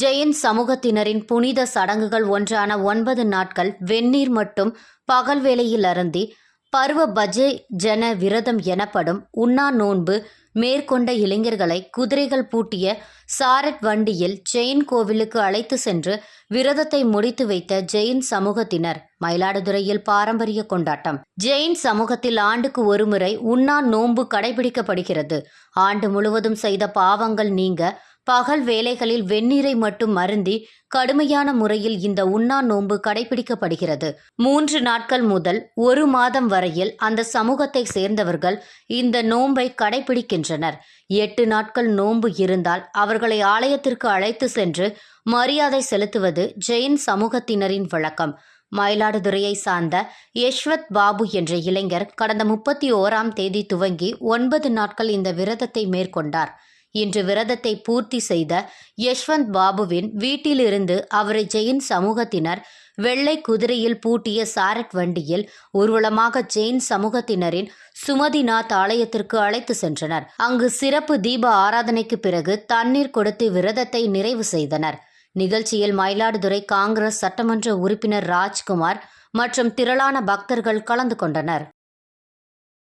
ஜெயின் சமூகத்தினரின் புனித சடங்குகள் ஒன்றான ஒன்பது நாட்கள் வெந்நீர் மட்டும் பகல் வேளையில் அருந்தி பருவ பஜே ஜன விரதம் எனப்படும் உண்ணா நோன்பு மேற்கொண்ட இளைஞர்களை குதிரைகள் பூட்டிய சாரட் வண்டியில் ஜெயின் கோவிலுக்கு அழைத்து சென்று விரதத்தை முடித்து வைத்த ஜெயின் சமூகத்தினர் மயிலாடுதுறையில் பாரம்பரிய கொண்டாட்டம். ஜெயின் சமூகத்தில் ஆண்டுக்கு ஒருமுறை உண்ணா நோன்பு கடைபிடிக்கப்படுகிறது. ஆண்டு முழுவதும் செய்த பாவங்கள் நீங்க பகல் வேளைகளில் வெந்நீரை மட்டும் மருந்தி கடுமையான முறையில் இந்த உண்ணா நோன்பு கடைபிடிக்கப்படுகிறது. மூன்று நாட்கள் முதல் ஒரு மாதம் வரையில் அந்த சமூகத்தை சேர்ந்தவர்கள் இந்த நோன்பை கடைபிடிக்கின்றனர். எட்டு நாட்கள் நோன்பு இருந்தால் அவர்களை ஆலயத்திற்கு அழைத்து சென்று மரியாதை செலுத்துவது ஜெயின் சமூகத்தினரின் வழக்கம். மயிலாடுதுறையை சார்ந்த யஷ்வத் பாபு என்ற இளைஞர் கடந்த முப்பத்தி ஓராம் தேதி துவங்கி ஒன்பது நாட்கள் இந்த விரதத்தை மேற்கொண்டார். இன்று விரதத்தை பூர்த்தி செய்த யஷ்வந்த் பாபுவின் வீட்டிலிருந்து அவரை ஜெயின் சமூகத்தினர் வெள்ளை குதிரையில் பூட்டிய சாரட் வண்டியில் ஊர்வலமாக ஜெயின் சமூகத்தினரின் சுமதிநாத் ஆலயத்திற்கு அழைத்து சென்றனர். அங்கு சிறப்பு தீப ஆராதனைக்கு பிறகு தண்ணீர் கொடுத்து விரதத்தை நிறைவு செய்தனர். நிகழ்ச்சியில் மயிலாடுதுறை காங்கிரஸ் சட்டமன்ற உறுப்பினர் ராஜ்குமார் மற்றும் திரளான பக்தர்கள் கலந்து கொண்டனர்.